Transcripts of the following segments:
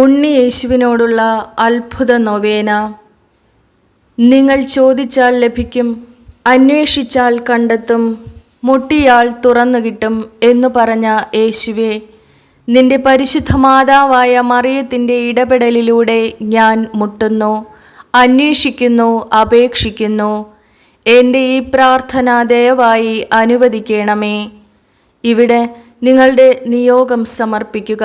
ഉണ്ണി യേശുവിനോടുള്ള അത്ഭുത നൊവേന. നിങ്ങൾ ചോദിച്ചാൽ ലഭിക്കും അന്വേഷിച്ചാൽ കണ്ടെത്തും മുട്ടിയാൽ തുറന്നു കിട്ടും എന്നു പറഞ്ഞ യേശുവെ നിന്റെ പരിശുദ്ധ മാതാവായ മറിയത്തിന്റെ ഇടപെടലിലൂടെ ഞാൻ മുട്ടുന്നു അന്വേഷിക്കുന്നു അപേക്ഷിക്കുന്നു. എന്റെ ഈ പ്രാർത്ഥന ദയവായി അനുവദിക്കണമേ. ഇവിടെ നിങ്ങളുടെ നിയോഗം സമർപ്പിക്കുക.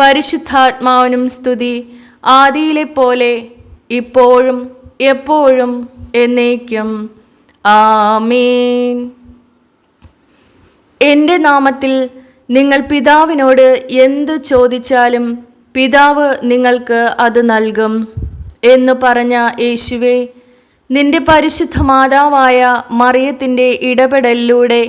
പരിശുദ്ധാത്മാവിനും സ്തുതി. ആദിയിലെ പോലെ ഇപ്പോഴും എപ്പോഴും എന്നേക്കും. ആമീൻ. എന്റെ നാമത്തിൽ നിങ്ങൾ പിതാവിനോട് എന്തു ചോദിച്ചാലും പിതാവ് നിങ്ങൾക്ക് അത് നൽകും എന്ന് പറഞ്ഞ യേശുവേ നിന്റെ പരിശുദ്ധ മാതാവായ മറിയത്തിന്റെ ഇടപെടലിലൂടെ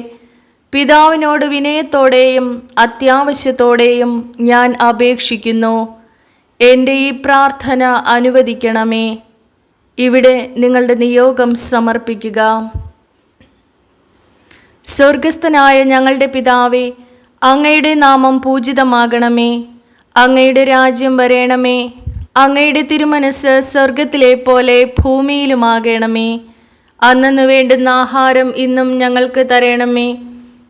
പിതാവിനോട് വിനയത്തോടെയും അത്യാവശ്യത്തോടെയും ഞാൻ അപേക്ഷിക്കുന്നു. എന്റെ ഈ പ്രാർത്ഥന അനുവദിക്കണമേ. ഇവിടെ നിങ്ങളുടെ നിയോഗം സമർപ്പിക്കുക. സ്വർഗസ്ഥനായ ഞങ്ങളുടെ പിതാവേ അങ്ങയുടെ നാമം പൂജിതമാകണമേ. അങ്ങയുടെ രാജ്യം വരേണമേ. അങ്ങയുടെ തിരുമനസ് സ്വർഗത്തിലെ പോലെ ഭൂമിയിലുമാകണമേ. അന്നു വേണ്ടുന്ന ആഹാരം ഇന്നും ഞങ്ങൾക്ക് തരണമേ.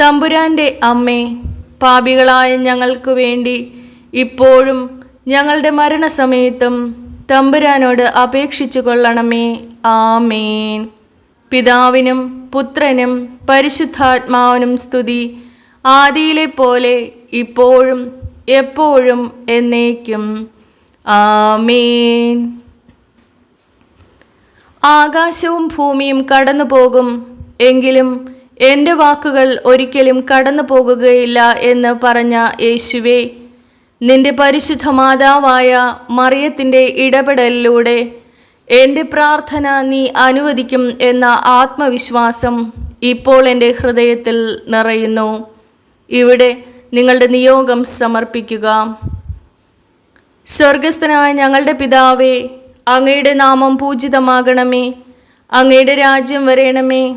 തമ്പുരാന്റെ അമ്മേ പാപികളായ ഞങ്ങൾക്ക് വേണ്ടി ഇപ്പോഴും ഞങ്ങളുടെ മരണസമയത്തും തമ്പുരാനോട് അപേക്ഷിച്ചു കൊള്ളണമേ. ആമേൻ. പിതാവിനും പുത്രനും പരിശുദ്ധാത്മാവിനും സ്തുതി. ആദിയിലെ പോലെ ഇപ്പോഴും എപ്പോഴും എന്നേക്കും. ആമേൻ. ആകാശവും ഭൂമിയും കടന്നു പോകും എങ്കിലും എന്റെ വാക്കുകൾ ഒരിക്കലും കടന്നു പോകുകയില്ല എന്ന് പറഞ്ഞ യേശുവേ നിന്റെ പരിശുദ്ധ മാതാവായ മറിയത്തിന്റെ ഇടപെടലിലൂടെ എന്റെ പ്രാർത്ഥന നീ അനുവദിക്കും എന്ന ആത്മവിശ്വാസം ഇപ്പോൾ എന്റെ ഹൃദയത്തിൽ നിറയുന്നു. ഇവിടെ നിങ്ങളുടെ നിയോഗം സമർപ്പിക്കുക. സ്വർഗസ്ഥനായ ഞങ്ങളുടെ പിതാവേ അങ്ങയുടെ നാമം പൂജിതമാകണമേ അങ്ങയുടെ രാജ്യം വരേണമേ.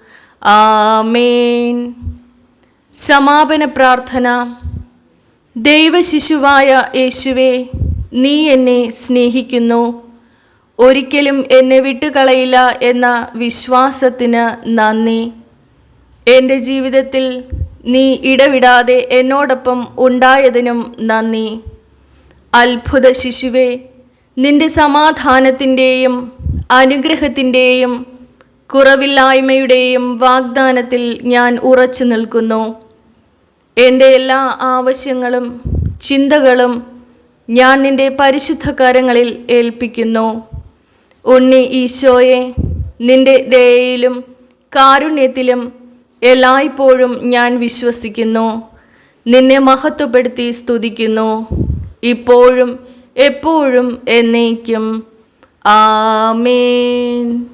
ആമേൻ. സമാപന പ്രാർത്ഥന. ദൈവശിശുവായ യേശുവേ നീ എന്നെ സ്നേഹിക്കുന്നു. ഒരിക്കലും എന്നെ വിട്ടുകളയില്ല എന്ന വിശ്വാസത്തിന് നന്ദി. എന്റെ ജീവിതത്തിൽ നീ ഇടവിടാതെ എന്നോടൊപ്പം ഉണ്ടായതിനും നന്ദി. അത്ഭുത ശിശുവേ നിന്റെ സമാധാനത്തിന്റെയും അനുഗ്രഹത്തിന്റെയും കുറവില്ലായ്മയുടെയും വാഗ്ദാനത്തിൽ ഞാൻ ഉറച്ചു നിൽക്കുന്നു. എന്റെ എല്ലാ ആവശ്യങ്ങളും ചിന്തകളും ഞാൻ നിന്റെ പരിശുദ്ധ കരങ്ങളിൽ ഏൽപ്പിക്കുന്നു. ഉണ്ണി ഈശോയെ നിന്റെ ദയയിലും കാരുണ്യത്തിലും എല്ലായ്പ്പോഴും ഞാൻ വിശ്വസിക്കുന്നു. നിന്നെ മഹത്വപ്പെടുത്തി സ്തുതിക്കുന്നു. ഇപ്പോഴും എപ്പോഴും എന്നേക്കും. ആമേൻ.